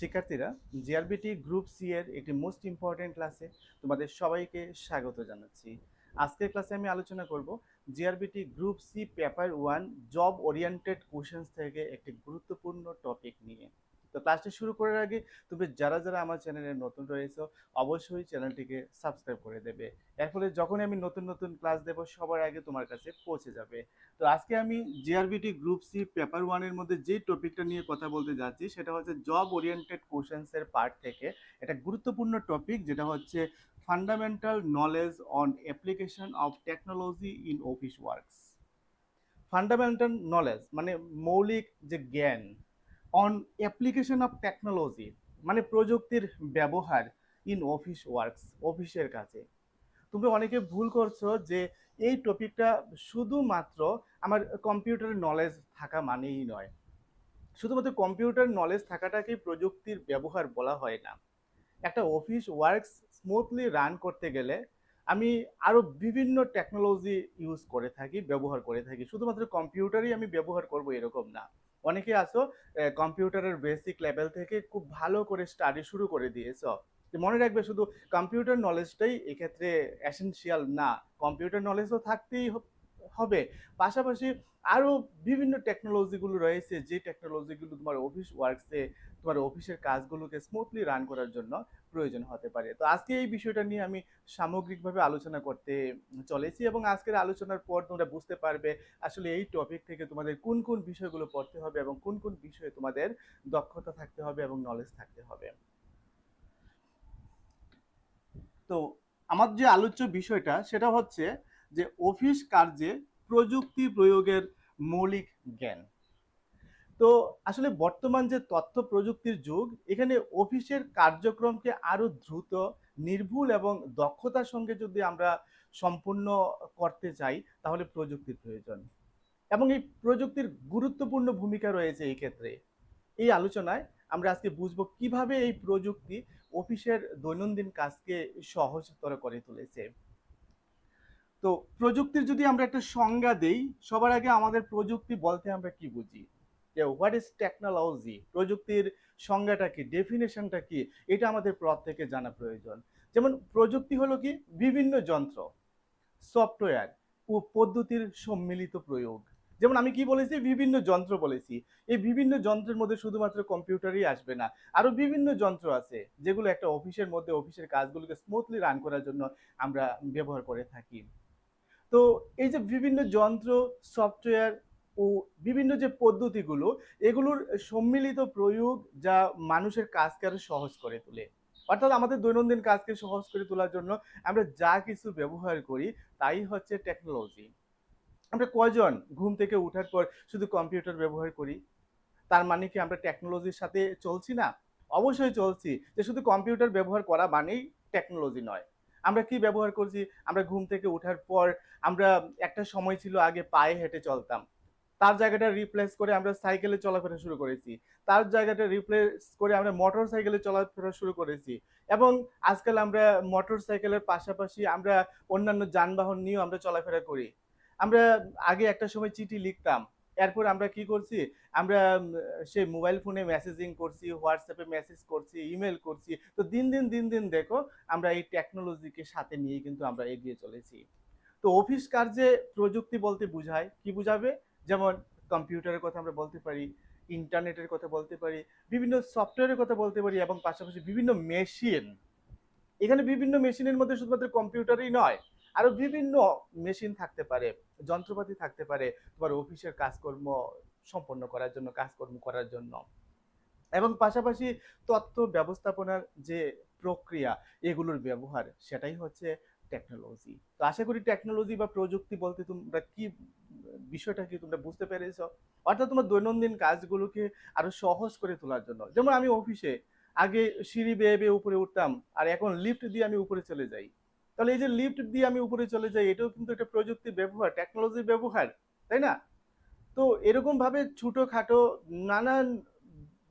শিক্ষার্থীরা GRBT group C এর একটি মোস্ট ইম্পর্টেন্ট ক্লাসে তোমাদের সবাইকে স্বাগত জানাচ্ছি। আজকের ক্লাসে আমি আলোচনা করব GRBT group C paper one job oriented questions থেকে একটি গুরুত্বপূর্ণ টপিক নিয়ে। তো ক্লাসটি শুরু করার আগে তুমি যারা যারা আমার চ্যানেলে নতুন রয়েছে, অবশ্যই চ্যানেলটিকে সাবস্ক্রাইব করে দেবে। এর ফলে যখনই আমি নতুন নতুন ক্লাস দেব, সবার আগে তোমার কাছে পৌঁছে যাবে। তো আজকে আমি জিআরবিটি গ্রুপ সি পেপার ওয়ানের মধ্যে যে টপিকটা নিয়ে কথা বলতে যাচ্ছি, সেটা হচ্ছে জব ওরিয়েন্টেড কোশ্চেন্সের পার্ট থেকে। একটা গুরুত্বপূর্ণ টপিক যেটা হচ্ছে fundamental knowledge on application of technology in office works fundamental knowledge মানে মৌলিক যে জ্ঞান অন অ্যাপ্লিকেশন অফ টেকনোলজি মানে প্রযুক্তির ব্যবহার ইন অফিস ওয়ার্কস অফিসের কাছে তুমি অনেকে ভুল করছ যে এই টপিকটা শুধুমাত্র আমার কম্পিউটার নলেজ থাকা মানেই নয়। শুধুমাত্র কম্পিউটার নলেজ থাকাটাকেই প্রযুক্তির ব্যবহার বলা হয় না। একটা অফিস ওয়ার্কস স্মুথলি রান করতে গেলে আমি আরও বিভিন্ন টেকনোলজি ইউজ করে থাকি, ব্যবহার করে থাকি। শুধুমাত্র কম্পিউটারই আমি ব্যবহার করব এরকম না। অনেকে আছো কম্পিউটারের বেসিক লেভেল থেকে খুব ভালো করে স্টাডি শুরু করে দিয়েছ। মনে রাখবে শুধু কম্পিউটার নলেজটাই এক্ষেত্রে এসেন্সিয়াল না। কম্পিউটার নলেজও থাকতেই হবে। পাশাপাশি আরও বিভিন্ন টেকনোলজিগুলো রয়েছে, যে টেকনোলজিগুলো তোমার অফিস ওয়ার্কসে তোমার অফিসের কাজগুলোকে স্মুথলি রান করার জন্য প্রয়োজন হতে পারে। তো আজকে এই বিষয়টা নিয়ে আমি সামগ্রিকভাবে আলোচনা করতে চলেছি এবং আজকের আলোচনার পর তোমরা বুঝতে পারবে আসলে এই টপিক থেকে তোমাদের কোন কোন বিষয়গুলো পড়তে হবে এবং কোন কোন বিষয়ে তোমাদের দক্ষতা থাকতে হবে এবং নলেজ থাকতে হবে। তো আমার যে আলোচ্য বিষয়টা, সেটা হচ্ছে যে অফিস কার্যে প্রযুক্তি প্রয়োগের মৌলিক জ্ঞান। তো আসলে বর্তমান যে তথ্য প্রযুক্তির যুগ, এখানে অফিসের কার্যক্রমকে আরও দ্রুত, নির্ভুল এবং দক্ষতার সঙ্গে যদি আমরা সম্পূর্ণ করতে চাই, তাহলে প্রযুক্তির প্রয়োজন। এবং এই প্রযুক্তির গুরুত্বপূর্ণ ভূমিকা রয়েছে এই ক্ষেত্রে। এই আলোচনায় আমরা আজকে বুঝব কীভাবে এই প্রযুক্তি অফিসের দৈনন্দিন কাজকে সহজতর করে তুলেছে। তো প্রযুক্তির যদি আমরা একটা সংজ্ঞা দেই, সবার আগে আমাদের প্রযুক্তি বলতে আমরা কি বুঝি? যে হোয়াট ইজ টেকনোলজি প্রযুক্তির সংজ্ঞাটা কি? ডেফিনেশনটা কি? এটা আমাদের প্রত্যেকে জানা প্রয়োজন। যেমন প্রযুক্তি হলো কি? বিভিন্ন যন্ত্র সফটওয়্যার ও পদ্ধতির সম্মিলিত প্রয়োগ। যেমন আমি কি বলেছি? বিভিন্ন যন্ত্র বলেছি। এই বিভিন্ন যন্ত্রের মধ্যে শুধুমাত্র কম্পিউটারই আসবে না। আরও বিভিন্ন যন্ত্র আছে, যেগুলো একটা অফিসের মধ্যে অফিসের কাজগুলোকে স্মুথলি রান করার জন্য আমরা ব্যবহার করে থাকি। তো এই যে বিভিন্ন যন্ত্র সফটওয়্যার ও বিভিন্ন যে পদ্ধতিগুলো, এগুলোর সম্মিলিত প্রয়োগ যা মানুষের কাজকে আরও সহজ করে তোলে। অর্থাৎ আমাদের দৈনন্দিন কাজকে সহজ করে তোলার জন্য আমরা যা কিছু ব্যবহার করি তাই হচ্ছে টেকনোলজি আমরা কয়জন ঘুম থেকে ওঠার পর শুধু কম্পিউটার ব্যবহার করি? তার মানে কি আমরা টেকনোলজির সাথে চলছি না? অবশ্যই চলছি, যে শুধু কম্পিউটার ব্যবহার করা মানেই টেকনোলজি নয়। আমরা কি ব্যবহার করছি? আমরা ঘুম থেকে ওঠার পর আমরা একটা সময় ছিল আগে পায়ে হেঁটে চলতাম। তার জায়গাটা রিপ্লেস করে আমরা সাইকেলে চলাফেরা শুরু করেছি। তার জায়গাটা রিপ্লেস করে আমরা মোটর সাইকেলে চলাফেরা শুরু করেছি। এবং আজকাল আমরা মোটর সাইকেলের পাশাপাশি আমরা অন্যান্য যানবাহন নিয়েও আমরা চলাফেরা করি। আমরা আগে একটা সময় চিঠি লিখতাম। এরপর আমরা কি করছি? আমরা সেই মোবাইল ফোনে মেসেজিং করছি হোয়াটসঅ্যাপে মেসেজ করছি ইমেল করছি। তো দিন দিন দিন দিন দেখো, আমরা এই টেকনোলজিকে সাথে নিয়ে কিন্তু আমরা এগিয়ে চলেছি। তো অফিস কার্যে প্রযুক্তি বলতে বোঝায়, কি বোঝাবে? যেমন কম্পিউটারের কথা আমরা বলতে পারি ইন্টারনেটের কথা বলতে পারি, বিভিন্ন সফটওয়্যারের কথা বলতে পারি এবং পাশাপাশি বিভিন্ন মেশিন এখানে বিভিন্ন মেশিনের মধ্যে শুধুমাত্র কম্পিউটারই নয় আরও বিভিন্ন মেশিন থাকতে পারে, যন্ত্রপাতি থাকতে পারে, তোমার অফিসের কাজকর্ম সম্পন্ন করার জন্য, কাজকর্ম করার জন্য। এবং পাশাপাশি তথ্য ব্যবস্থাপনার যে প্রক্রিয়া, এগুলোর ব্যবহার, সেটাই হচ্ছে টেকনোলজি তো আশা করি টেকনোলজি বা প্রযুক্তি বলতে তোমরা কি, বিষয়টা কি তোমরা বুঝতে পেরেছ? অর্থাৎ তোমার দৈনন্দিন কাজগুলোকে আরও সহজ করে তোলার জন্য। যেমন আমি অফিসে, আগে সিঁড়ি বেয়ে বেয়ে উপরে উঠতাম, আর এখন লিফট দিয়ে আমি উপরে চলে যাই। তাহলে এই যে লিফট দিয়ে আমি উপরে চলে যাই, এটাও কিন্তু একটা প্রযুক্তির ব্যবহার টেকনোলজির ব্যবহার, তাই না? তো এরকম ভাবে ছোটখাটো নানান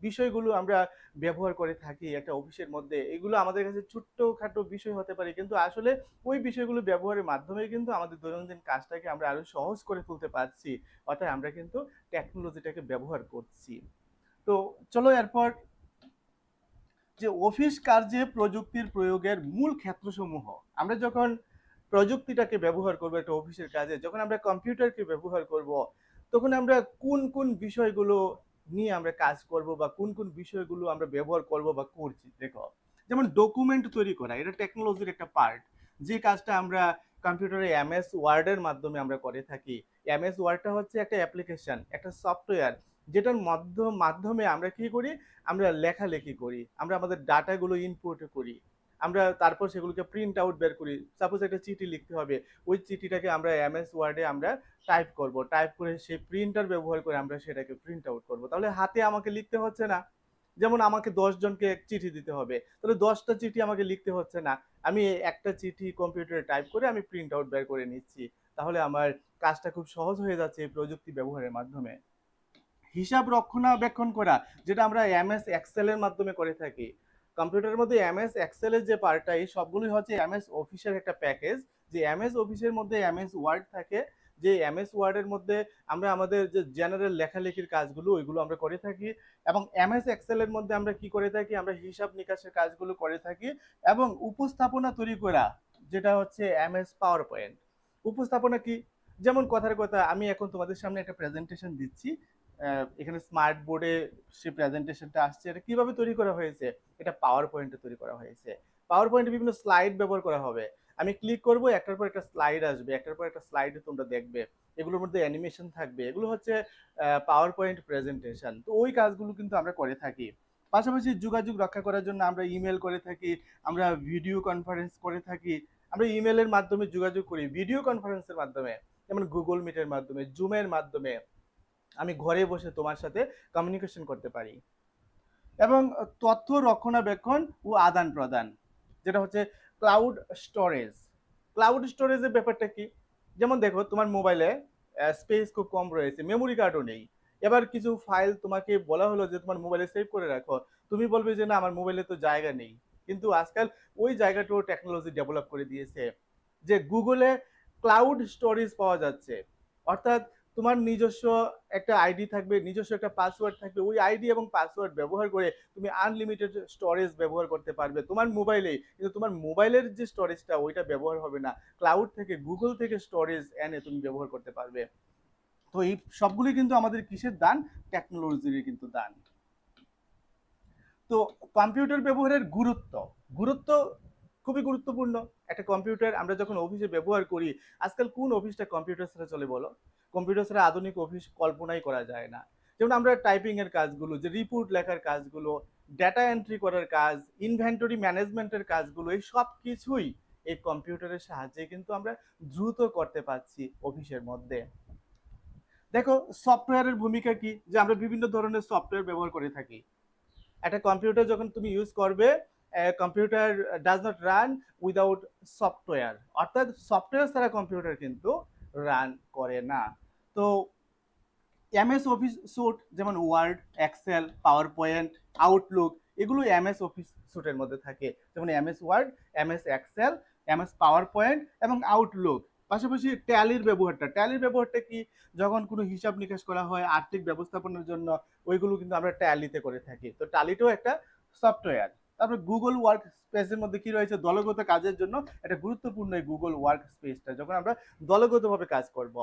বিষয়গুলো আমরা ব্যবহার করে থাকি একটা অফিসের মধ্যে। এগুলো আমাদের কাছে ছোট্টখাটো বিষয় হতে পারে, কিন্তু আসলে ওই বিষয়গুলো ব্যবহারের মাধ্যমে কিন্তু আমাদের দৈনন্দিন কাজটাকে আমরা আরও সহজ করে তুলতে পারছি। অর্থাৎ আমরা কিন্তু টেকনোলজিটাকে ব্যবহার করছি। তো চলো এরপর যে অফিস কার্যে প্রযুক্তির প্রয়োগের মূল ক্ষেত্রসমূহ। আমরা যখন প্রযুক্তিটাকে ব্যবহার করব একটা অফিসের কাজে, যখন আমরা কম্পিউটারকে ব্যবহার করব, তখন আমরা কোন কোন বিষয়গুলো নিয়ে আমরা কাজ করব বা কোন কোন বিষয়গুলো আমরা ব্যবহার করব বা করছি, দেখো। যেমন ডকুমেন্ট তৈরি করা, এটা টেকনোলজির একটা পার্ট যে কাজটা আমরা কম্পিউটারে এমএস ওয়ার্ডের মাধ্যমে আমরা করে থাকি। এমএস ওয়ার্ডটা হচ্ছে একটা অ্যাপ্লিকেশন একটা সফটওয়্যার যেটার মাধ্যম, মাধ্যমে আমরা কি করি? আমরা লেখালেখি করি। আমরা আমাদের ডাটাগুলো ইনপুট করি। আমরা তারপর সেগুলোকে প্রিন্ট আউট বের করি। সাপোজ একটা চিঠি লিখতে হবে। ওই চিঠিটাকে আমরা এমএস ওয়ার্ডে আমরা টাইপ করব। টাইপ করে সেই প্রিন্টার ব্যবহার করে আমরা সেটাকে প্রিন্ট আউট করব। তাহলে হাতে আমাকে লিখতে হচ্ছে না। যেমন আমাকে জনকে এক চিঠি দিতে হবে। তাহলে দশটা চিঠি আমাকে লিখতে হচ্ছে না। আমি একটা চিঠি কম্পিউটারে টাইপ করে আমি প্রিন্ট আউট বের করে নিচ্ছি। তাহলে আমার কাজটা খুব সহজ হয়ে যাচ্ছে এই প্রযুক্তি ব্যবহারের মাধ্যমে। হিসাব রক্ষণাবেক্ষণ করা, যেটা আমরা এমএস এক্সেলের মাধ্যমে করে থাকি। কম্পিউটারের মধ্যে এমএস এক্সেলের যে পার্টটা এই সবগুলোই হচ্ছে এম এস অফিসের একটা প্যাকেজ যে এম এস অফিসের মধ্যে এম এস ওয়ার্ড থাকে, যে এমএস ওয়ার্ডের মধ্যে আমরা আমাদের যে জেনারেল লেখালেখির কাজগুলো, ওইগুলো আমরা করে থাকি। এবং এমএস এক্সেলের মধ্যে আমরা কি করে থাকি, আমরা হিসাব নিকাশের কাজগুলো করে থাকি। এবং উপস্থাপনা তৈরি করা, যেটা হচ্ছে এম এস পাওয়ার পয়েন্ট উপস্থাপনা কি? যেমন কথার কথা, আমি এখন তোমাদের সামনে একটা প্রেজেন্টেশন দিচ্ছি। এখানে স্মার্ট বোর্ডে সেই প্রেজেন্টেশনটা আসছে। এটা কীভাবে তৈরি করা হয়েছে? এটা পাওয়ার পয়েন্টে তৈরি করা হয়েছে। পাওয়ার পয়েন্টে বিভিন্ন স্লাইড ব্যবহার করা হবে। আমি ক্লিক করব, একটার পর একটা স্লাইড আসবে, একটার পর একটা স্লাইড তোমরা দেখবে। এগুলোর মধ্যে অ্যানিমেশন থাকবে। এগুলো হচ্ছে পাওয়ার পয়েন্ট প্রেজেন্টেশন তো ওই কাজগুলো কিন্তু আমরা করে থাকি। পাশাপাশি যোগাযোগ রক্ষা করার জন্য আমরা ইমেল করে থাকি, আমরা ভিডিও কনফারেন্স করে থাকি। আমরা ইমেলের মাধ্যমে যোগাযোগ করি ভিডিও কনফারেন্সের মাধ্যমে। যেমন গুগল মিটের মাধ্যমে জুমের মাধ্যমে। আমি ঘরে বসে তোমার সাথে কমিউনিকেশন করতে পারি। এবং তথ্য রক্ষণাবেক্ষণ ও আদান প্রদান, যেটা হচ্ছে ক্লাউড স্টোরেজ ক্লাউড স্টোরেজের ব্যাপারটা কি? যেমন দেখো, তোমার মোবাইলে স্পেস খুব কম রয়েছে মেমোরি কার্ডও নেই। এবার কিছু ফাইল তোমাকে বলা হলো যে, তোমার মোবাইলে সেভ করে রাখো। তুমি বলবে যে, না, আমার মোবাইলে তো জায়গা নেই। কিন্তু আজকাল ওই জায়গাটাও টেকনোলজি ডেভেলপ করে দিয়েছে, যে গুগলে ক্লাউড স্টোরেজ পাওয়া যাচ্ছে। অর্থাৎ তোমার নিজস্ব একটা আইডি থাকবে, নিজস্ব একটা পাসওয়ার্ড থাকবে। ওই আইডি এবং পাসওয়ার্ড ব্যবহার করে তুমি আনলিমিটেড স্টোরেজ ব্যবহার করতে পারবে তোমার মোবাইলে কিন্তু তোমার মোবাইলের যে স্টোরেজটা ওইটা ব্যবহার হবে না। ক্লাউড থেকে গুগল থেকে স্টোরেজ এনে তুমি ব্যবহার করতে পারবে। তো এই সবগুলি কিন্তু আমাদের কিসের দান? টেকনোলজির কিন্তু দান। তো কম্পিউটার ব্যবহারের গুরুত্ব। গুরুত্ব খুবই গুরুত্বপূর্ণ। একটা কম্পিউটার আমরা যখন অফিসে ব্যবহার করি, আজকাল কোন অফিসটা কম্পিউটার ছাড়া চলে বলো? কম্পিউটার ছাড়া আধুনিক অফিস কল্পনাই করা যায় না। যেমন আমরা টাইপিং এর কাজগুলো, যে রিপোর্ট লেখার কাজগুলো ডেটা এন্ট্রি করার কাজ ইনভেন্টরি ম্যানেজমেন্টের কাজগুলো, এই সব কিছুই এই কম্পিউটারের সাহায্যে কিন্তু আমরা দ্রুত করতে পারছি অফিসের মধ্যে। দেখো সফটওয়্যারের ভূমিকা কি? যে আমরা বিভিন্ন ধরনের সফটওয়্যার ব্যবহার করে থাকি। একটা কম্পিউটার যখন তুমি ইউজ করবে computer does not run without software অর্থাৎ সফটওয়্যার ছাড়া কম্পিউটার কিন্তু রান করে না। তো এমএস অফিস স্যুট যেমন Word Excel PowerPoint Outlook এগুলো এমএস অফিস স্যুটের মধ্যে থাকে। যেমন MS Word MS Excel MS PowerPoint এবং আউটলুক পাশাপাশি ট্যালির ব্যবহারটা। ট্যালির ব্যবহারটা কি? যখন কোনো হিসাব নিকাশ করা হয় আর্থিক ব্যবস্থাপনার জন্য, ওইগুলো কিন্তু আমরা ট্যালিতে করে থাকি। তো ট্যালিটাও একটা সফটওয়্যার তারপর গুগল ওয়ার্ক স্পেসের মধ্যে কি রয়েছে? দলগত কাজের জন্য এটা গুরুত্বপূর্ণ এই গুগল ওয়ার্ক স্পেসটা যখন আমরা দলগতভাবে কাজ করব,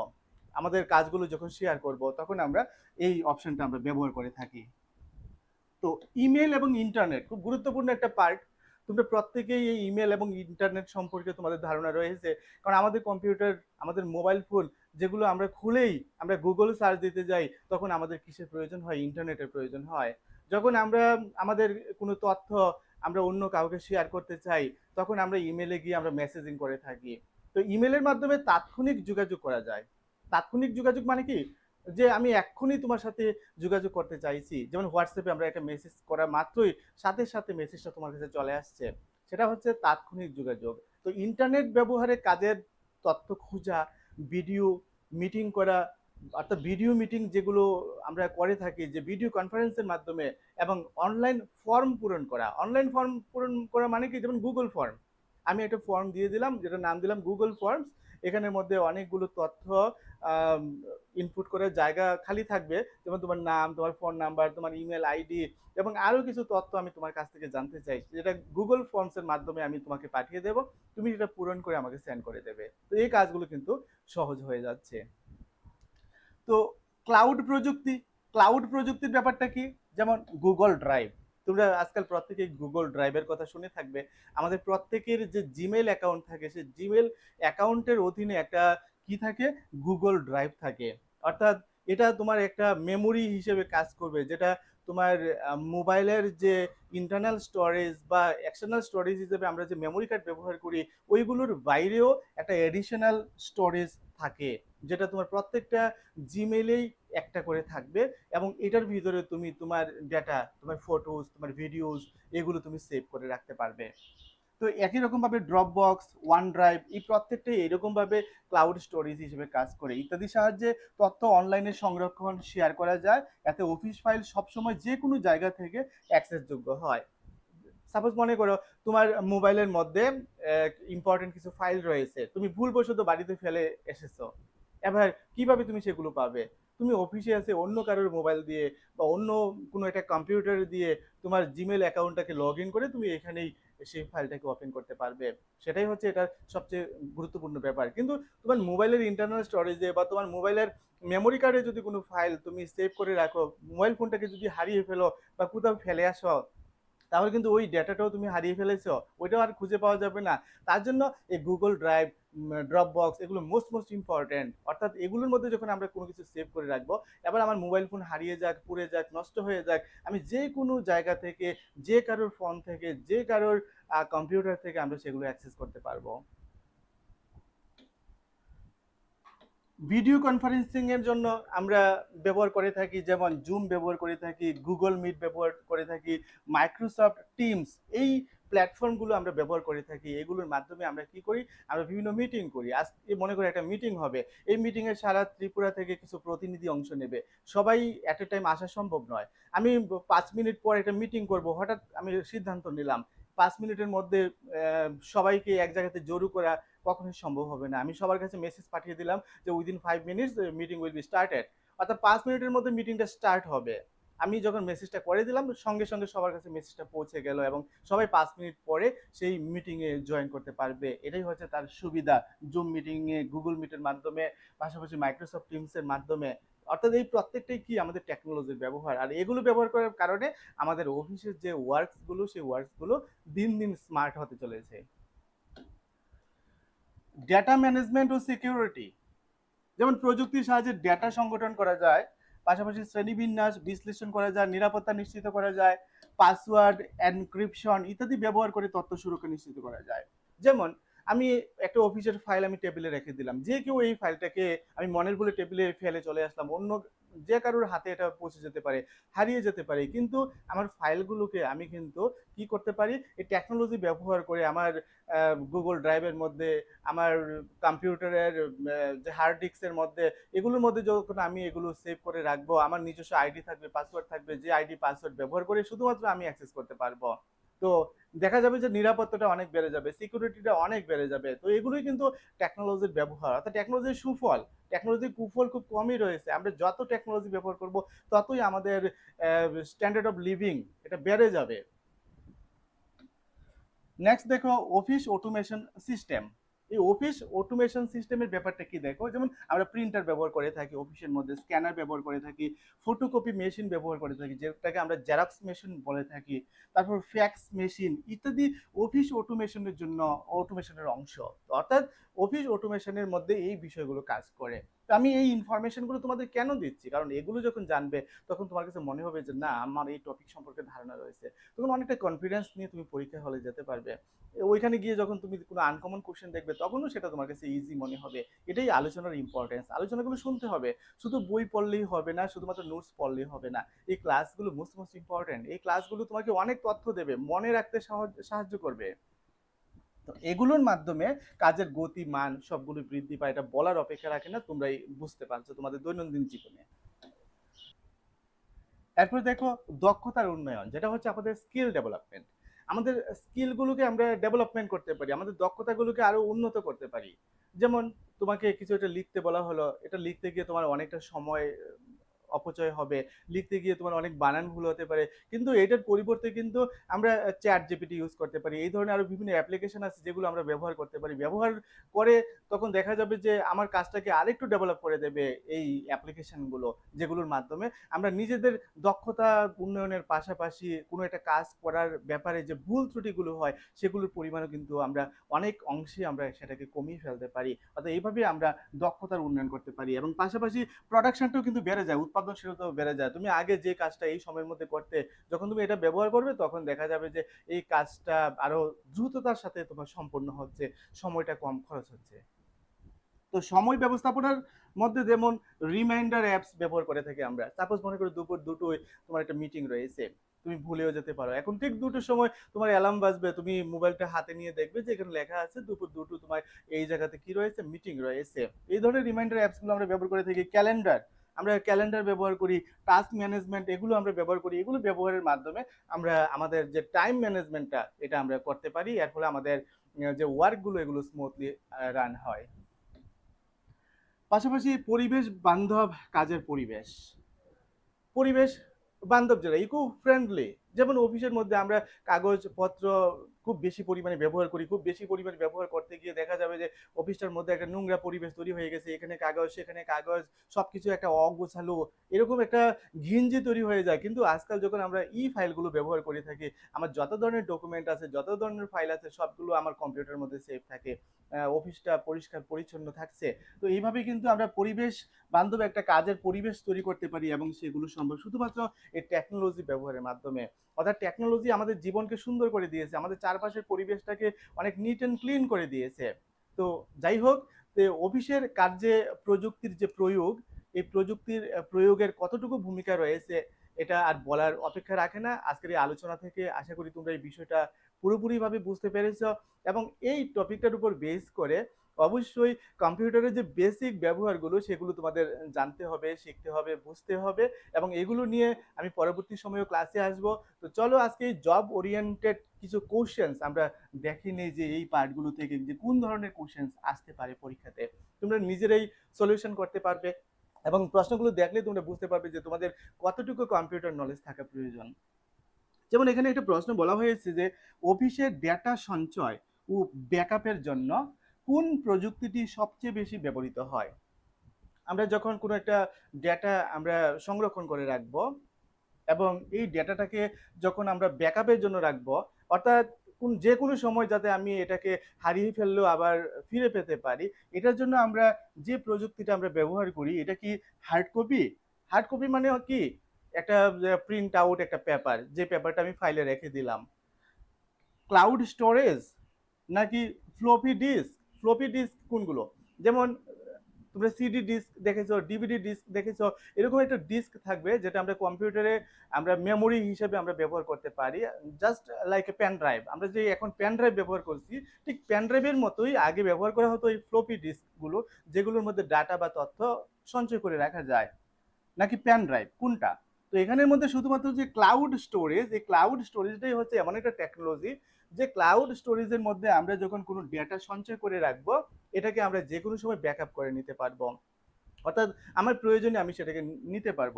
আমাদের কাজগুলো যখন শেয়ার করব, তখন আমরা এই অপশনটা আমরা ব্যবহার করে থাকি। তো ইমেল এবং ইন্টারনেট খুব গুরুত্বপূর্ণ একটা পার্ট তোমরা প্রত্যেকেই এই ইমেল এবং ইন্টারনেট সম্পর্কে তোমাদের ধারণা রয়েছে। কারণ আমাদের কম্পিউটার আমাদের মোবাইল ফোন যেগুলো আমরা খুলেই আমরা গুগল সার্চ দিতে যাই, তখন আমাদের কিসের প্রয়োজন হয়? ইন্টারনেটের প্রয়োজন হয়। যখন আমরা আমাদের কোনো তথ্য আমরা অন্য কাউকে শেয়ার করতে চাই, তখন আমরা ইমেলে গিয়ে আমরা মেসেজিং করে থাকি। তো ইমেলের মাধ্যমে তাৎক্ষণিক যোগাযোগ করা যায়। তাৎক্ষণিক যোগাযোগ মানে কি? যে আমি এক্ষুনি তোমার সাথে যোগাযোগ করতে চাইছি। যেমন হোয়াটসঅ্যাপে আমরা একটা মেসেজ করা মাত্রই সাথে সাথে মেসেজটা তোমার কাছে চলে আসছে। সেটা হচ্ছে তাৎক্ষণিক যোগাযোগ। তো ইন্টারনেট ব্যবহারে কাজের তথ্য খোঁজা ভিডিও মিটিং করা অর্থাৎ ভিডিও মিটিং যেগুলো আমরা করে থাকি, যে ভিডিও কনফারেন্সের মাধ্যমে এবং অনলাইন ফর্ম পূরণ করা। অনলাইন ফর্ম পূরণ করা মানে কি? যেমন গুগল ফর্ম আমি একটা ফর্ম দিয়ে দিলাম যেটা নাম দিলাম গুগল ফর্মস এখানের মধ্যে অনেকগুলো তথ্য ইনপুট করে জায়গা খালি থাকবে। যেমন তোমার নাম, তোমার ফোন নাম্বার তোমার ইমেল আইডি এবং আরও কিছু তথ্য আমি তোমার কাছ থেকে জানতে চাই, যেটা গুগল ফর্মসের মাধ্যমে আমি তোমাকে পাঠিয়ে দেবো। তুমি সেটা পূরণ করে আমাকে সেন্ড করে দেবে। তো এই কাজগুলো কিন্তু সহজ হয়ে যাচ্ছে। তো ক্লাউড প্রযুক্তি ক্লাউড প্রযুক্তির ব্যাপারটা কি? যেমন গুগল ড্রাইভ তোমরা আজকাল প্রত্যেকেই গুগল ড্রাইভের কথা শুনে থাকবে। আমাদের প্রত্যেকের যে জিমেল অ্যাকাউন্ট থাকে, সেই জিমেল অ্যাকাউন্টের অধীনে একটা কি থাকে? গুগল ড্রাইভ থাকে। অর্থাৎ এটা তোমার একটা মেমোরি হিসেবে কাজ করবে, যেটা তোমার মোবাইলের যে ইন্টারনাল স্টোরেজ বা এক্সটার্নাল স্টোরেজ হিসেবে আমরা যে মেমোরি কার্ড ব্যবহার করি, ওইগুলোর বাইরেও একটা এডিশনাল স্টোরেজ থাকে। যেটা তোমার প্রত্যেকটা জিমেলেই একটা করে থাকবে এবং এটার ভিতরে তুমি তোমার ডেটা তোমার ফটোজ তোমার ভিডিওস এগুলো তুমি সেভ করে রাখতে পারবে। তো একই রকমভাবে ড্রপ বক্স ওয়ান ড্রাইভ এই প্রত্যেকটাই এরকমভাবে ক্লাউড স্টোরেজ হিসেবে কাজ করে। ইত্যাদির সাহায্যে তথ্য অনলাইনে সংরক্ষণ শেয়ার করা যায়। এতে অফিস ফাইল সবসময় যে কোনো জায়গা থেকে অ্যাক্সেসযোগ্য হয়। সাপোজ মনে করো তোমার মোবাইলের মধ্যে ইম্পর্টেন্ট কিছু ফাইল রয়েছে। তুমি ভুলবশত বাড়িতে ফেলে এসেছ। এবার কীভাবে তুমি সেগুলো পাবে? তুমি অফিসে আছে অন্য কারোর মোবাইল দিয়ে বা অন্য কোনো একটা কম্পিউটার দিয়ে তোমার জিমেল অ্যাকাউন্টটাকে লগ ইন করে তুমি এখানেই সেই ফাইলটাকে ওপেন করতে পারবে। সেটাই হচ্ছে এটার সবচেয়ে গুরুত্বপূর্ণ ব্যাপার। কিন্তু তোমার মোবাইলের ইন্টারনাল স্টোরেজে বা তোমার মোবাইলের মেমোরি কার্ডে যদি কোনো ফাইল তুমি সেভ করে রাখো মোবাইল ফোনটাকে যদি হারিয়ে ফেলো বা কোথাও ফেলে আসো তাহলে কিন্তু ওই ডেটাটাও তুমি হারিয়ে ফেলেছ, ওইটাও আর খুঁজে পাওয়া যাবে না। তার জন্য এই গুগল ড্রাইভ ড্রপ বক্স এগুলো মোস্ট মোস্ট ইম্পর্টেন্ট অর্থাৎ এগুলোর মধ্যে যখন আমরা কোনো কিছু সেভ করে রাখব, এবার আমার মোবাইল ফোন হারিয়ে যাক, পুড়ে যাক, নষ্ট হয়ে যাক, আমি যে কোনো জায়গা থেকে, যে কারোর ফোন থেকে, যে কারোর কম্পিউটার থেকে আমরা সেগুলো অ্যাক্সেস করতে পারব। ভিডিও কনফারেন্সিং এর জন্য আমরা ব্যবহার করে থাকি, যেমন জুম ব্যবহার করে থাকি গুগল মিট ব্যবহার করে থাকি মাইক্রোসফট টিমস এই প্ল্যাটফর্মগুলো আমরা ব্যবহার করে থাকি। এগুলোর মাধ্যমে আমরা কি করি? আমরা বিভিন্ন মিটিং করি। আজ মনে করি একটা মিটিং হবে। এই মিটিংয়ে সারা ত্রিপুরা থেকে কিছু প্রতিনিধি অংশ নেবে। সবাই অ্যাট এ টাইম আসা সম্ভব নয়। আমি পাঁচ মিনিট পর একটা মিটিং করব। হঠাৎ আমি সিদ্ধান্ত নিলাম পাঁচ মিনিটের মধ্যে সবাইকে এক জায়গাতে জড়ো করা কখনোই সম্ভব হবে না। আমি সবার কাছে মেসেজ পাঠিয়ে দিলাম যে within five minutes meeting will be started অর্থাৎ পাঁচ মিনিটের মধ্যে মিটিংটা স্টার্ট হবে। আমি যখন মেসেজটা করে দিলাম, সঙ্গে সঙ্গে সবার কাছে মেসেজটা পৌঁছে গেল এবং সবাই পাঁচ মিনিট পরে সেই মিটিংয়ে জয়েন করতে পারবে। এটাই হচ্ছে তার সুবিধা। জুম মিটিংয়ে গুগল মিটের মাধ্যমে, পাশাপাশি মাইক্রোসফট টিমসের মাধ্যমে অর্থাৎ এই প্রত্যেকটাই কি আমাদের টেকনোলজির ব্যবহার? আর এগুলো ব্যবহার করার কারণে আমাদের অফিসের যে ওয়ার্কসগুলো সেই ওয়ার্কসগুলো দিন দিন স্মার্ট হতে চলেছে। ডেটা ম্যানেজমেন্ট ও সিকিউরিটি যেমন প্রযুক্তির সাহায্যে ডেটা সংগঠন করা যায়, পাশাপাশি শ্রেণীবিন্যাস বিশ্লেষণ করা যায়, নিরাপত্তা নিশ্চিত করা যায় পাসওয়ার্ড এনক্রিপশন ইত্যাদি ব্যবহার করে তথ্য সুরক্ষা নিশ্চিত করা যায়। যেমন আমি একটা অফিসের ফাইল আমি টেবিলে রেখে দিলাম। যে কেউ এই ফাইলটাকে আমি মনের বলে টেবিলে ফেলে চলে আসলাম, অন্য যে কারোর হাতে এটা পৌঁছে যেতে পারে, হারিয়ে যেতে পারে। কিন্তু আমার ফাইলগুলোকে আমি কিন্তু কি করতে পারি? এই টেকনোলজি ব্যবহার করে আমার গুগল ড্রাইভের মধ্যে, আমার কম্পিউটারের যে হার্ড ডিস্কের মধ্যে, এগুলোর মধ্যে যখন আমি এগুলো সেভ করে রাখব, আমার নিজস্ব আইডি থাকবে পাসওয়ার্ড থাকবে, যে আইডি পাসওয়ার্ড ব্যবহার করে শুধুমাত্র আমি অ্যাক্সেস করতে পারব। তো দেখা যাবে যে নিরাপত্তাটা অনেক বেড়ে যাবে সিকিউরিটিটা অনেক বেড়ে যাবে। তো এগুলোই কিন্তু টেকনোলজির ব্যবহার। অর্থাৎ টেকনোলজির সুফল টেকনোলজির কুফল খুব কমই রয়েছে। আমরা যত টেকনোলজি ব্যবহার করব, ততই আমাদের স্ট্যান্ডার্ড অফ লিভিং এটা বেড়ে যাবে। নেক্সট দেখো অফিস অটোমেশন সিস্টেম এই অফিস অটোমেশন সিস্টেমের ব্যাপারটা কি দেখো? যেমন আমরা প্রিন্টার ব্যবহার করে থাকি অফিসের মধ্যে স্ক্যানার ব্যবহার করে থাকি ফটোকপি মেশিন ব্যবহার করে থাকি, যেটাকে আমরা জেরক্স মেশিন বলে থাকি, তারপর ফ্যাক্স মেশিন ইত্যাদি অফিস অটোমেশনের জন্য অটোমেশনের অংশ। অর্থাৎ অফিস অটোমেশনের মধ্যে এই বিষয়গুলো কাজ করে। তো আমি এই ইনফরমেশনগুলো তোমাদের কেন দিচ্ছি? কারণ এগুলো যখন জানবে, তখন তোমার কাছে মনে হবে যে, না, আমার এই টপিক সম্পর্কে ধারণা রয়েছে। তখন অনেকটা কনফিডেন্স নিয়ে তুমি পরীক্ষা হলে যেতে পারবে। ওইখানে গিয়ে যখন তুমি কোনো আনকমন কোশ্চেন দেখবে, তখনও সেটা তোমার কাছে ইজি মনে হবে। এটাই আলোচনার ইম্পর্টেন্স আলোচনাগুলো শুনতে হবে। শুধু বই পড়লেই হবে না, শুধুমাত্র নোটস পড়লেই হবে না। এই ক্লাসগুলো মোস্ট মোস্ট ইম্পর্টেন্ট এই ক্লাসগুলো তোমাকে অনেক তথ্য দেবে। মনে রাখতে সাহায্য করবে। তো এগুলোর মাধ্যমে কাজের গতি, মান সবগুলো বৃদ্ধি পায়, এটা বলার অপেক্ষা রাখে না, তোমরাই বুঝতে পারছ তোমাদের দৈনন্দিন জীবনে। এরপর দেখো দক্ষতার উন্নয়ন, যেটা হচ্ছে আমাদের স্কিল ডেভেলপমেন্ট আমাদের স্কিলগুলোকে আমরা ডেভেলপমেন্ট করতে পারি, আমাদের দক্ষতাগুলোকে আরও উন্নত করতে পারি। যেমন তোমাকে কিছু একটা লিখতে বলা হলো, এটা লিখতে গিয়ে তোমার অনেকটা সময় অপচয় হবে। লিখতে গিয়ে তোমার অনেক বানান ভুল হতে পারে। কিন্তু এটার পরিবর্তে কিন্তু আমরা চ্যাট জিপিটি ইউজ করতে পারি। এই ধরনের আরও বিভিন্ন অ্যাপ্লিকেশন আছে যেগুলো আমরা ব্যবহার করতে পারি। ব্যবহার করে তখন দেখা যাবে যে আমার কাজটাকে আরেকটু ডেভেলপ করে দেবে এই অ্যাপ্লিকেশনগুলো যেগুলোর মাধ্যমে আমরা নিজেদের দক্ষতা উন্নয়নের পাশাপাশি কোনো একটা কাজ করার ব্যাপারে যে ভুল ত্রুটিগুলো হয়, সেগুলোর পরিমাণও কিন্তু আমরা অনেক অংশে আমরা সেটাকে কমিয়ে ফেলতে পারি। অর্থাৎ এইভাবে আমরা দক্ষতার উন্নয়ন করতে পারি এবং পাশাপাশি প্রোডাকশনটাও কিন্তু বেড়ে যায়। উৎপাদনশীলতাও বেড়ে যায়। তুমি আগে যে কাজটা এই সময়ের মধ্যে করতে, যখন তুমি এটা ব্যবহার করবে, তখন দেখা যাবে যে এই কাজটা আরও দ্রুততার সাথে তোমার সম্পন্ন হচ্ছে, সময়টা কম খরচ হচ্ছে। তো সময় ব্যবস্থাপনার মধ্যে যেমন রিমাইন্ডার অ্যাপস ব্যবহার করে থাকি আমরা। সাপোজ মনে করো দুপুর দুটোয় তোমার একটা মিটিং রয়েছে, তুমি ভুলেও যেতে পারো। এখন ঠিক দুটোর সময় তোমার অ্যালার্ম বাজবে, তুমি মোবাইলটা হাতে নিয়ে দেখবে যে এখানে লেখা আছে দুপুর দুটো তোমার এই জায়গাতে কি রয়েছে? মিটিং রয়েছে। এই ধরনের রিমাইন্ডার অ্যাপসগুলো আমরা ব্যবহার করে থাকি ক্যালেন্ডার আমরা ক্যালেন্ডার ব্যবহার করি টাস্ক ম্যানেজমেন্ট এগুলো আমরা ব্যবহার করি, এগুলো ব্যবহারের মাধ্যমে আমরা আমাদের যে টাইম ম্যানেজমেন্টটা এটা আমরা করতে পারি। এর ফলে আমাদের যে ওয়ার্কগুলো এগুলো স্মুথলি রান হয়। পাশাপাশি পরিবেশ বান্ধব কাজের পরিবেশ। পরিবেশ বান্ধব যেটা ইকো ফ্রেন্ডলি যেমন অফিসের মধ্যে আমরা কাগজপত্র খুব বেশি পরিমাণে ব্যবহার করি, খুব বেশি পরিমাণে ব্যবহার করতে গিয়ে দেখা যাবে যে অফিসটার মধ্যে একটা নোংরা পরিবেশ তৈরি হয়ে গেছে, এখানে কাগজ, সেখানে কাগজ সব কিছু একটা অগোছালো, এরকম একটা ঘিঞ্জি তৈরি হয়ে যায়। কিন্তু আজকাল যখন আমরা ই ফাইলগুলো ব্যবহার করে থাকি, আমার যত ধরনের ডকুমেন্ট আছে, যত ধরনের ফাইল আছে, সবগুলো আমার কম্পিউটারের মধ্যে সেভ থাকে। অফিসটা পরিষ্কার, পরিচ্ছন্ন থাকছে। তো এইভাবে কিন্তু আমরা পরিবেশ বান্ধব একটা কাজের পরিবেশ তৈরি করতে পারি এবং সেগুলো সম্ভব। শুধুমাত্র এই টেকনোলজি ব্যবহারের মাধ্যমে। অর্থাৎ টেকনোলজি আমাদের জীবনকে সুন্দর করে দিয়েছে, আমাদের চারপাশের পরিবেশটাকে অনেক নিট অ্যান্ড ক্লিন করে দিয়েছে। তো যাই হোক অফিসের কার্যে প্রযুক্তির যে প্রয়োগ, এই প্রযুক্তির প্রয়োগের কতটুকু ভূমিকা রয়েছে, এটা আর বলার অপেক্ষা রাখে না। আজকের এই আলোচনা থেকে আশা করি তোমরা এই বিষয়টা পুরোপুরিভাবে বুঝতে পেরেছ এবং এই টপিকটার উপর বেস করে অবশ্যই কম্পিউটারের যে বেসিক ব্যবহারগুলো সেগুলো তোমাদের জানতে হবে, শিখতে হবে, বুঝতে হবে এবং এগুলো নিয়ে আমি পরবর্তী সময়ে ক্লাসে আসব। তো চলো আজকে জব ওরিয়েন্টেড কিছু কোশ্চেন্স আমরা দেখে নিই যে এই পার্টগুলো থেকে যে কোন ধরনের কোশ্চেন্স আসতে পারে পরীক্ষাতে। তোমরা নিজেরাই সলিউশন করতে পারবে এবং প্রশ্নগুলো দেখলে তোমরা বুঝতে পারবে যে তোমাদের কতটুকু কম্পিউটার নলেজ থাকা প্রয়োজন। যেমন এখানে একটা প্রশ্ন বলা হয়েছে যে, অফিসের ডেটা সঞ্চয় ও ব্যাকআপের জন্য কোন প্রযুক্তিটি সবচেয়ে বেশি ব্যবহৃত হয়? আমরা যখন কোনো একটা ডেটা আমরা সংরক্ষণ করে রাখব এবং এই ডেটাটাকে যখন আমরা ব্যাকআপের জন্য রাখব, অর্থাৎ কোন যে কোনো সময় যাতে আমি এটাকে হারিয়ে ফেললেও আবার ফিরে পেতে পারি, এটার জন্য আমরা যে প্রযুক্তিটা আমরা ব্যবহার করি, এটা কি হার্ড কপি হার্ড কপি মানে কি? একটা প্রিন্ট আউট একটা পেপার যে পেপারটা আমি ফাইলে রেখে দিলাম। ক্লাউড স্টোরেজ নাকি ফ্লপি ডিস্ক ফ্লপি ডিস্ক কোনগুলো? যেমন, তোমরা সিডি ডিস্ক দেখেছ ডিভিডি ডিস্ক দেখেছ, এরকম একটা ডিস্ক থাকবে যেটা আমরা কম্পিউটারে আমরা মেমোরি হিসেবে আমরা ব্যবহার করতে পারি just like a pen drive আমরা যে এখন প্যান ড্রাইভ ব্যবহার করছি, ঠিক প্যান ড্রাইভের মতোই আগে ব্যবহার করা হতো এই ফ্লপি ডিস্কগুলো যেগুলোর মধ্যে ডাটা বা তথ্য সঞ্চয় করে রাখা যায়। নাকি প্যান ড্রাইভ কোনটা? তো এখানের মধ্যে শুধুমাত্র যে ক্লাউড স্টোরেজ এই ক্লাউড স্টোরেজটাই হচ্ছে এমন একটা টেকনোলজি যে ক্লাউড স্টোরেজের মধ্যে আমরা যখন কোনো ডেটা সঞ্চয় করে রাখব, এটাকে আমরা যে কোনো সময় ব্যাকআপ করে নিতে পারব। অর্থাৎ আমার প্রয়োজনে আমি সেটাকে নিতে পারব।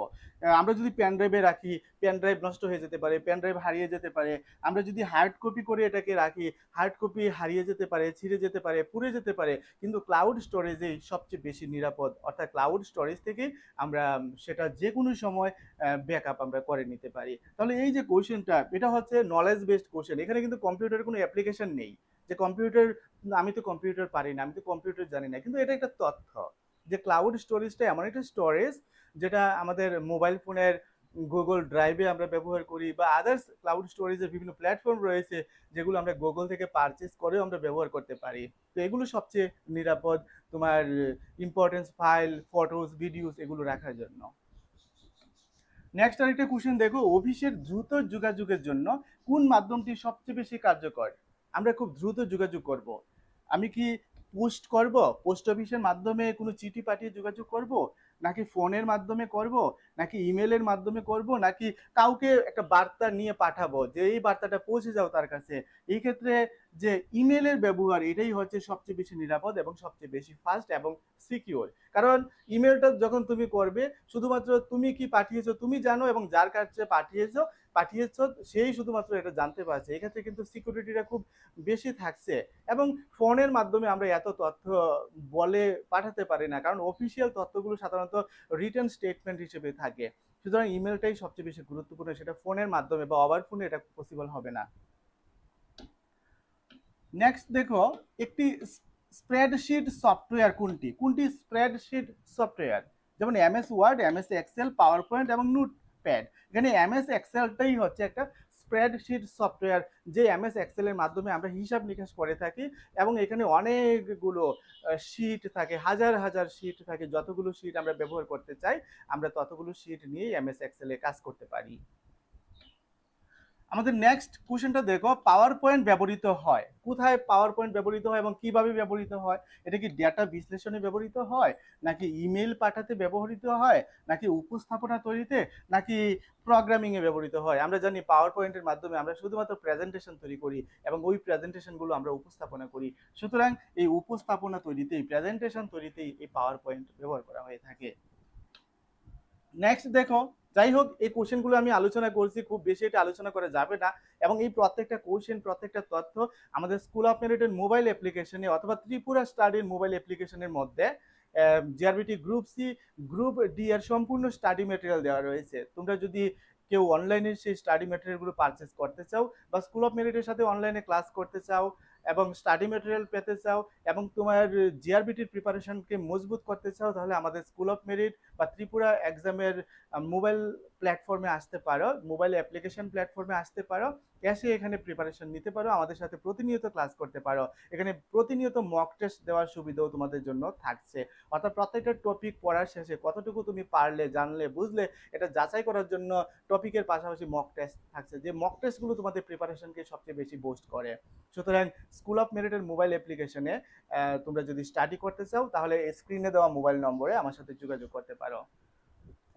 আমরা যদি প্যান ড্রাইভে রাখি প্যান ড্রাইভ নষ্ট হয়ে যেতে পারে প্যান ড্রাইভ হারিয়ে যেতে পারে, আমরা যদি হার্ড কপি করে এটাকে রাখি হার্ড কপি হারিয়ে যেতে পারে, ছিঁড়ে যেতে পারে, পুড়ে যেতে পারে, কিন্তু ক্লাউড স্টোরেজেই সবচেয়ে বেশি নিরাপদ। অর্থাৎ ক্লাউড স্টোরেজ থেকে আমরা সেটা যে কোনো সময় ব্যাকআপ আমরা করে নিতে পারি। তাহলে এই যে কোশ্চেনটা এটা হচ্ছে নলেজ বেসড কোশ্চেন এখানে কিন্তু কম্পিউটারের কোনো অ্যাপ্লিকেশন নেই। যে কম্পিউটার আমি তো কম্পিউটার পারি না, আমি তো কম্পিউটার জানি না, কিন্তু এটা একটা তথ্য। যে ক্লাউড স্টোরেজটা এমন একটা স্টোরেজ যেটা আমাদের মোবাইল ফোনের গুগল ড্রাইভে আমরা ব্যবহার করি বা আদার্স ক্লাউড স্টোরেজের বিভিন্ন প্ল্যাটফর্ম রয়েছে যেগুলো আমরা গুগল থেকে পারচেস করেও আমরা ব্যবহার করতে পারি। তো এগুলো সবচেয়ে নিরাপদ তোমার ইম্পর্টেন্স ফাইল ফটোস ভিডিওস এগুলো রাখার জন্য। নেক্সট আরেকটা কোশ্চেন দেখো অফিসের দ্রুত যোগাযোগের জন্য কোন মাধ্যমটি সবচেয়ে বেশি কার্যকর? আমরা খুব দ্রুত যোগাযোগ করব। আমি কি পোস্ট করব? পোস্ট অফিসের মাধ্যমে কোনো চিঠি পাঠিয়ে যোগাযোগ করব? নাকি ফোনের মাধ্যমে করব? নাকি ইমেলের মাধ্যমে করব, নাকি কাউকে একটা বার্তা নিয়ে পাঠাবো, যে এই বার্তাটা পৌঁছে যাও তার কাছে? এই ক্ষেত্রে যে ইমেলের ব্যবহার, এটাই হচ্ছে সবচেয়ে বেশি নিরাপদ এবং সবচেয়ে বেশি ফাস্ট এবং সিকিউর কারণ ইমেলটা যখন তুমি করবে, শুধুমাত্র তুমি কি পাঠিয়েছো, তুমি জানো এবং যার কাছে পাঠিয়েছো পাঠিয়েছো, সেই শুধুমাত্র এটা জানতে পারছে। এক্ষেত্রে কিন্তু সিকিউরিটিটা খুব বেশি থাকছে এবং ফোনের মাধ্যমে আমরা এত তথ্য বলে পাঠাতে পারি না, কারণ অফিসিয়াল তথ্যগুলো সাধারণত রিটার্ন স্টেটমেন্ট হিসেবে থাকে। সুতরাং ইমেলটাই সবচেয়ে বেশি গুরুত্বপূর্ণ, সেটা ফোনের মাধ্যমে বা ওভার ফোনে এটা পসিবল হবে না। নেক্সট দেখো, একটি স্প্রেডশিট সফটওয়্যার কোনটি? কোনটি স্প্রেডশিট সফটওয়্যার যেমন MS Word MS Excel PowerPoint এবং নোট প্যাড এখানে এমএস এক্সেলটাই হচ্ছে একটা স্প্রেডশিট সফটওয়্যার যে এমএস এক্সেলের মাধ্যমে আমরা হিসাব নিকাশ করে থাকি এবং এখানে অনেকগুলো শিট থাকে, হাজার হাজার শিট থাকে, যতগুলো শিট আমরা ব্যবহার করতে চাই, আমরা ততগুলো শিট নিয়েই এমএস এক্সেলে কাজ করতে পারি। আমাদের নেক্সট কোশ্চেনটা দেখো পাওয়ার পয়েন্ট ব্যবহৃত হয়। কোথায় পাওয়ার পয়েন্ট ব্যবহৃত হয় এবং কীভাবে ব্যবহৃত হয়? এটা কি ডেটা বিশ্লেষণে ব্যবহৃত হয়? নাকি ইমেল পাঠাতে ব্যবহৃত হয়? নাকি উপস্থাপনা তৈরিতে? নাকি প্রোগ্রামিং এ ব্যবহৃত হয়? আমরা জানি পাওয়ার পয়েন্টের মাধ্যমে আমরা শুধুমাত্র প্রেজেন্টেশন তৈরি করি এবং ওই প্রেজেন্টেশনগুলো আমরা উপস্থাপনা করি। সুতরাং এই উপস্থাপনা তৈরিতেই প্রেজেন্টেশন তৈরিতেই এই পাওয়ার পয়েন্ট ব্যবহার করা হয়ে থাকে। নেক্সট দেখো যাই হোক এই কোশ্চেনগুলো আমি আলোচনা করছি, খুব বেশি এটা আলোচনা করা যাবে না। এবং এই প্রত্যেকটা কোশ্চেন প্রত্যেকটা তথ্য আমাদের স্কুল অফ মেরিটের মোবাইল অ্যাপ্লিকেশনে অথবা ত্রিপুরা স্টাডির মোবাইল অ্যাপ্লিকেশনের মধ্যে GRBT group C group D এর সম্পূর্ণ স্টাডি মেটেরিয়াল দেওয়া রয়েছে। তোমরা যদি কেউ অনলাইনে সেই স্টাডি মেটেরিয়ালগুলো পারচেস করতে চাও বা স্কুল অফ মেরিটের সাথে অনলাইনে ক্লাস করতে চাও এবং স্টাডি মেটেরিয়াল পেতে চাও এবং তোমার জিআরবিটির প্রিপারেশনকে মজবুত করতে চাও, তাহলে আমাদের স্কুল অফ মেরিট বা ত্রিপুরা এক্সামের মোবাইল প্ল্যাটফর্মে আসতে পারো মোবাইল অ্যাপ্লিকেশন প্ল্যাটফর্মে আসতে পারো, এসে এখানে প্রিপারেশন নিতে পারো, আমাদের সাথে প্রতিনিয়ত ক্লাস করতে পারো। এখানে প্রতিনিয়ত মক টেস্ট দেওয়ার সুবিধাও তোমাদের জন্য থাকছে। অর্থাৎ প্রত্যেকটা টপিক পড়ার শেষে কতটুকু তুমি পারলে, জানলে, বুঝলে, এটা যাচাই করার জন্য টপিকের পাশাপাশি মক টেস্ট থাকছে। যে মক টেস্টগুলো তোমাদের প্রিপারেশনকে সবচেয়ে বেশি বুস্ট করে। সুতরাং স্কুল অফ মেরিটের মোবাইল অ্যাপ্লিকেশনে তোমরা যদি স্টাডি করতে চাও, তাহলে স্ক্রিনে দেওয়া মোবাইল নম্বরে আমার সাথে যোগাযোগ করতে পারো।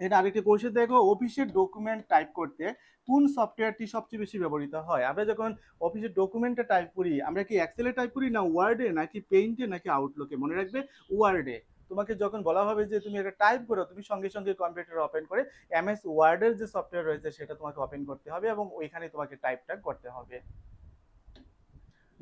এটা আরেকটি কোশ্চেন দেখো, অফিসের ডকুমেন্ট টাইপ করতে কোন সফটওয়্যারটি সবচেয়ে বেশি ব্যবহৃত হয়? আমরা যখন অফিসের ডকুমেন্টটা টাইপ করি, আমরা কি এক্সেলে টাইপ করি না ওয়ার্ডে নাকি পেইন্টে নাকি আউটলুকে মনে রাখবে ওয়ার্ডে তোমাকে যখন বলা হবে যে তুমি একটা টাইপ করো, তুমি সঙ্গে সঙ্গে কম্পিউটার ওপেন করে এমএস ওয়ার্ডের যে সফটওয়্যার রয়েছে, সেটা তোমাকে ওপেন করতে হবে এবং ওইখানে তোমাকে টাইপটা করতে হবে।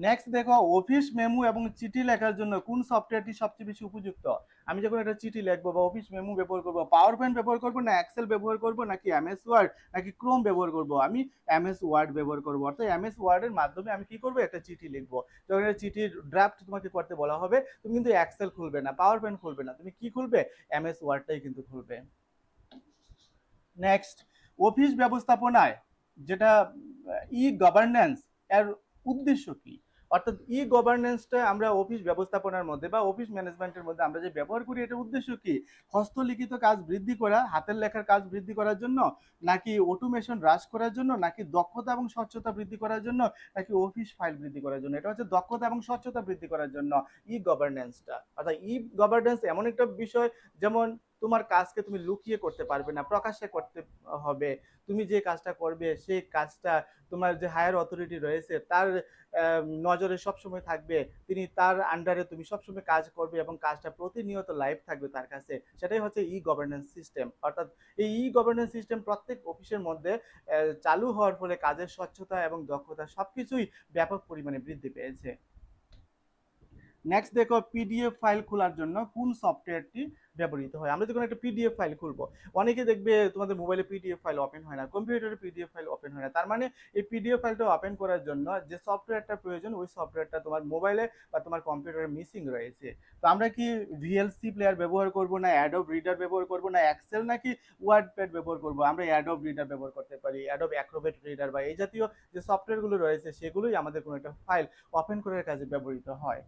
নেক্সট দেখো অফিস মেমু এবং চিঠি লেখার জন্য কোন সফটওয়্যারটি সবচেয়ে বেশি উপযুক্ত? আমি যখন একটা চিঠি লিখব বা অফিস মেমু ব্যবহার করব পাওয়ার পয়েন্ট ব্যবহার করব না এক্সেল ব্যবহার করব নাকি এম এস ওয়ার্ড নাকি ক্রোম ব্যবহার করব, আমি এম এস ওয়ার্ড ব্যবহার করব। অর্থাৎ এম এস ওয়ার্ডের মাধ্যমে আমি কি করব? একটা চিঠি লিখব। যখন একটা চিঠির ড্রাফট তোমাকে করতে বলা হবে, তুমি কিন্তু এক্সেল খুলবে না পাওয়ার পয়েন্ট খুলবে না, তুমি কি খুলবে? এমএস ওয়ার্ডটাই কিন্তু খুলবে। নেক্সট অফিস ব্যবস্থাপনায় যেটা ই গভর্নেন্স এর উদ্দেশ্য কি? অর্থাৎ ই গভর্নেন্সটা আমরা অফিস ব্যবস্থাপনার মধ্যে বা অফিস ম্যানেজমেন্টের মধ্যে আমরা যে ব্যবহার করি, এটার উদ্দেশ্য কি? হস্তলিখিত কাজ বৃদ্ধি করা, হাতের লেখার কাজ বৃদ্ধি করার জন্য, নাকি অটোমেশন হ্রাস করার জন্য, নাকি দক্ষতা এবং স্বচ্ছতা বৃদ্ধি করার জন্য, নাকি অফিস ফাইল বৃদ্ধি করার জন্য? এটা হচ্ছে দক্ষতা এবং স্বচ্ছতা বৃদ্ধি করার জন্য ই গভর্নেন্সটা অর্থাৎ ই গভর্নেন্স এমন একটা বিষয়, যেমন তোমার কাজকে তুমি লুকিয়ে করতে পারবে না, প্রকাশ্যে করতে হবে। তুমি যে কাজটা করবে সেই কাজটা তোমার যে হায়ার অথরিটি রয়েছে, তার নজরে সবসময় থাকবে। তিনি তার আন্ডারে তুমি সবসময় কাজ করবে এবং কাজটা প্রতিনিয়ত লাইভ থাকবে তার কাছে। সেটাই হচ্ছে ই গভর্নেন্স সিস্টেম অর্থাৎ এই ই গভর্নেন্স সিস্টেম প্রত্যেক অফিসের মধ্যে চালু হওয়ার ফলে কাজের স্বচ্ছতা এবং দক্ষতা সবকিছুই ব্যাপক পরিমাণে বৃদ্ধি পেয়েছে। নেক্সট দেখো পিডিএফ ফাইল খোলার জন্য কোন সফটওয়্যারটি ব্যবহৃত হয়? আমরা যখন একটা পিডিএফ ফাইল খুলবো, অনেকে দেখবে তোমাদের মোবাইলে পিডিএফ ফাইল ওপেন হয় না কম্পিউটারে পিডিএফ ফাইল ওপেন হয় না। তার মানে এই পিডিএফ ফাইলটা ওপেন করার জন্য যে সফটওয়্যারটা প্রয়োজন, ওই সফটওয়্যারটা তোমার মোবাইলে বা তোমার কম্পিউটারে মিসিং রয়েছে। তো আমরা কি ভিএলসি প্লেয়ার ব্যবহার করব না অ্যাডব রিডার ব্যবহার করব না এক্সেল নাকি ওয়ার্ড প্যাড ব্যবহার করব? আমরা অ্যাডব রিডার ব্যবহার করতে পারি অ্যাডব অ্যাক্রোবেট রিডার বা এই জাতীয় যে সফটওয়্যারগুলো রয়েছে, সেগুলোই আমাদের কোনো একটা ফাইল ওপেন করার কাজে ব্যবহৃত হয়।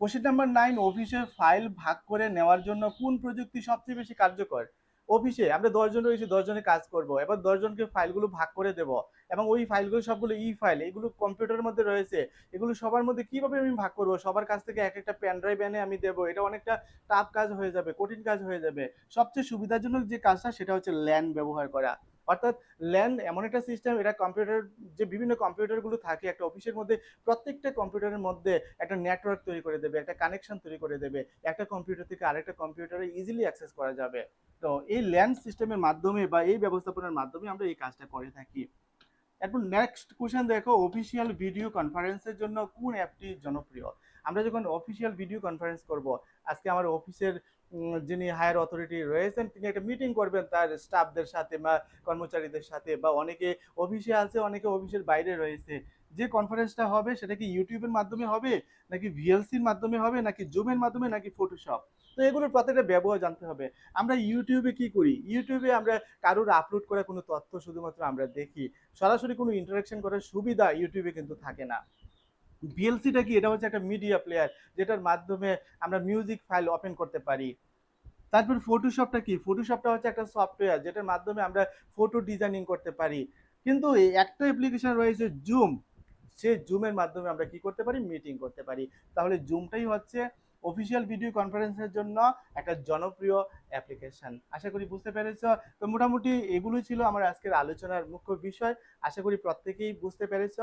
কোশ্চেন নাম্বার নাইন অফিসের ফাইল ভাগ করে নেওয়ার জন্য কোন প্রযুক্তি সবচেয়ে বেশি কার্যকর? অফিসে আমরা দশজন রয়েছি দশজনে কাজ করব। এবার দশজনকে ফাইলগুলো ভাগ করে দেব। এবং ওই ফাইলগুলো সবগুলো ই ফাইল এগুলো কম্পিউটারের মধ্যে রয়েছে। এগুলো সবার মধ্যে কীভাবে আমি ভাগ করব? সবার কাছ থেকে এক একটা পেন ড্রাইভ এনে আমি দেবো। এটা অনেকটা টাফ কাজ হয়ে যাবে, কঠিন কাজ হয়ে যাবে। সবচেয়ে সুবিধাজনক যে কাজটা, সেটা হচ্ছে ল্যান ব্যবহার করা। অর্থাৎ ল্যান এমন একটা সিস্টেম, এটা কম্পিউটার, যে বিভিন্ন কম্পিউটারগুলো থাকে, একটা অফিসের মধ্যে প্রত্যেকটা কম্পিউটারের মধ্যে একটা নেটওয়ার্ক তৈরি করে দেবে, একটা কানেকশন তৈরি করে দেবে, একটা কম্পিউটার থেকে আরেকটা কম্পিউটারে ইজিলি অ্যাক্সেস করা যাবে। তো এই ল্যান্ড সিস্টেমের মাধ্যমে বা এই ব্যবস্থাপনার মাধ্যমে আমরা এই কাজটা করে থাকি। এরপর নেক্সট কোশ্চেন দেখো অফিসিয়াল ভিডিও কনফারেন্সের জন্য কোন অ্যাপটি জনপ্রিয়? আমরা যখন অফিসিয়াল ভিডিও কনফারেন্স করব, আজকে আমার অফিসের যিনি হায়ার অথরিটি রয়েছেন, তিনি একটা মিটিং করবেন তার স্টাফদের সাথে বা কর্মচারীদের সাথে বা অনেকে অফিসে আছে, অনেকে অফিসের বাইরে রয়েছে। যে কনফারেন্সটা হবে, সেটা কি ইউটিউবের মাধ্যমে হবে, নাকি ভিএলসির মাধ্যমে হবে, নাকি জুমের মাধ্যমে, নাকি ফটোশপ তো এগুলোর প্রত্যেকটা ব্যবহার জানতে হবে। আমরা ইউটিউবে কি করি? ইউটিউবে আমরা কারোর আপলোড করা কোনো তথ্য শুধুমাত্র আমরা দেখি। সরাসরি কোনো ইন্টারাকশন করার সুবিধা ইউটিউবে কিন্তু থাকে না। ভিএলসিটা কি? এটা হচ্ছে একটা মিডিয়া প্লেয়ার যেটার মাধ্যমে আমরা মিউজিক ফাইল ওপেন করতে পারি। তারপর ফটোশপটা কি? ফটোশপটা হচ্ছে একটা সফটওয়্যার যেটার মাধ্যমে আমরা ফটো ডিজাইনিং করতে পারি। কিন্তু একটা অ্যাপ্লিকেশন রয়েছে জুম সে জুমের মাধ্যমে আমরা কি করতে পারি? মিটিং করতে পারি। তাহলে জুমটাই হচ্ছে অফিসিয়াল ভিডিও কনফারেন্সের জন্য একটা জনপ্রিয় অ্যাপ্লিকেশন আশা করি বুঝতে পেরেছ? তো মোটামুটি এগুলোই ছিল আমার আজকের আলোচনার মুখ্য বিষয়। আশা করি প্রত্যেকেই বুঝতে পেরেছ।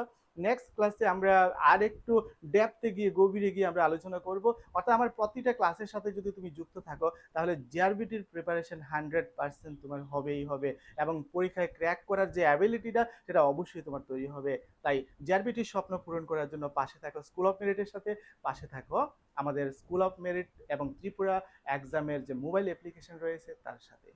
নেক্সট ক্লাসে আমরা আর একটু ডেপথে গিয়ে, গভীরে গিয়ে আমরা আলোচনা করব। অর্থাৎ আমার প্রতিটা ক্লাসের সাথে যদি তুমি যুক্ত থাকো, তাহলে জিআরবিটির প্রিপারেশন হান্ড্রেড পার্সেন্ট তোমার হবেই হবে এবং পরীক্ষায় ক্র্যাক করার যে অ্যাবিলিটিটা সেটা অবশ্যই তোমার তৈরি হবে। তাই জিআরবিটির স্বপ্ন পূরণ করার জন্য পাশে থাকো স্কুল অফ মেরিটের সাথে, পাশে থাকো আমাদের স্কুল অফ মেরিট এবং ত্রিপুরা এক্সামের যে মোবাইল অ্যাপ্লিকেশন রয়েছে, তার সাথে।